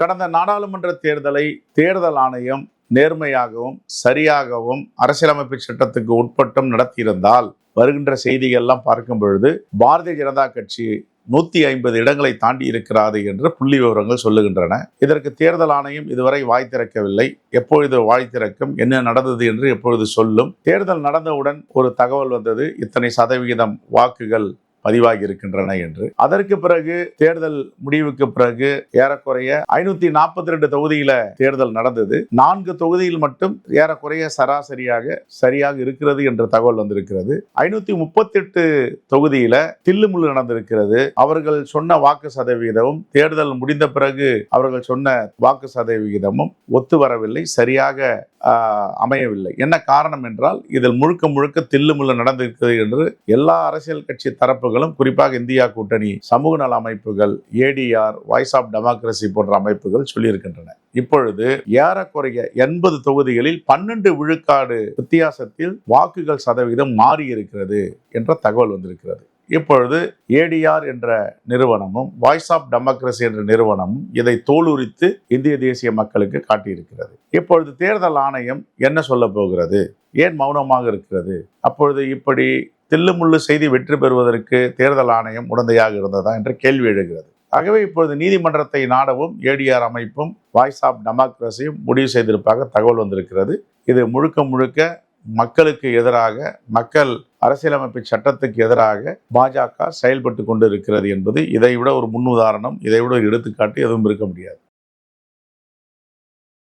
கடந்த நாடாளுமன்ற தேர்தலை தேர்தல் ஆணையம் நேர்மையாகவும் சரியாகவும் அரசியலமைப்பு சட்டத்துக்கு உட்பட்டும் நடத்தியிருந்தால் வருகின்ற செய்திகள்லாம் பார்க்கும் பொழுது பாரதிய ஜனதா கட்சி நூத்தி ஐம்பது இடங்களை தாண்டி இருக்கிறாது என்று புள்ளி விவரங்கள் சொல்லுகின்றன. இதற்கு தேர்தல் ஆணையம் இதுவரை வாய் திறக்கவில்லை. எப்பொழுது வாய் திறக்கும் என்ன நடந்தது என்று எப்பொழுது சொல்லும். தேர்தல் நடந்தவுடன் ஒரு தகவல் வந்தது. இத்தனை சதவிகிதம் வாக்குகள் பதிவாகி இருக்கின்றன என்று. அதற்கு பிறகு தேர்தல் முடிவுக்கு பிறகு ஏறக்குறைய ஐநூத்தி நாற்பத்தி ரெண்டு தொகுதியில தேர்தல் நடந்தது. நான்கு தொகுதியில் மட்டும் ஏறக்குறைய சராசரியாக சரியாக இருக்கிறது என்ற தகவல் வந்திருக்கிறது. ஐநூத்தி முப்பத்தி எட்டு தொகுதியில தில்லுமுள்ளு நடந்திருக்கிறது. அவர்கள் சொன்ன வாக்கு சதவிகிதமும் தேர்தல் முடிந்த பிறகு அவர்கள் சொன்ன வாக்கு சதவிகிதமும் ஒத்து வரவில்லை சரியாக அமையவில்லை. என்ன காரணம் என்றால் இதில் முழுக்க முழுக்க தில்லுமுள்ளு நடந்திருக்கிறது என்று எல்லா அரசியல் கட்சி தரப்புகள் அமைப்புகளும் குறிப்பாக இந்தியா கூட்டணி சமூக நல அமைப்புகள் ஏடிஆர் வாய்ஸ் ஆஃப் டெமோக்ரஸி போன்ற அமைப்புகள் சொல்லியிருக்கின்றன. இப்பொழுது ஏறக்குறைய எண்பது தொகுதிகளில் பன்னெண்டு விழுக்காடு வித்தியாசத்தில் வாக்குகள் சதவீதம் மாறி இருக்கிறது என்ற தகவல் வந்திருக்கிறது. இப்பொழுது ஏடிஆர் என்ற நிறுவனமும் வாய்ஸ் ஆஃப் டெமோக்ரஸி என்ற நிறுவனமும் இதை தோலுரித்து இந்திய தேசிய மக்களுக்கு காட்டியிருக்கிறது. இப்பொழுது தேர்தல் ஆணையம் என்ன சொல்ல போகிறது? ஏன் மௌனமாக இருக்கிறது? அப்பொழுது இப்படி தில்லுமுள்ளு செய்தி வெற்றி பெறுவதற்கு தேர்தல் ஆணையம் உடந்தையாக இருந்ததா என்ற கேள்வி எழுகிறது. ஆகவே இப்பொழுது நீதிமன்றத்தை நாடவும் ஏடிஆர் அமைப்பும் வாய்ஸ் ஆஃப் டெமோக்ரஸியும் முடிவு செய்திருப்பாக தகவல் வந்திருக்கிறது. இது முழுக்க முழுக்க மக்களுக்கு எதிராக மக்கள் அரசியலமைப்பு சட்டத்துக்கு எதிராக பாஜக செயல்பட்டு கொண்டு இருக்கிறது என்பது இதை விட ஒரு முன்னுதாரணம் இதை விட ஒரு எடுத்துக்காட்டு எதுவும் இருக்க முடியாது.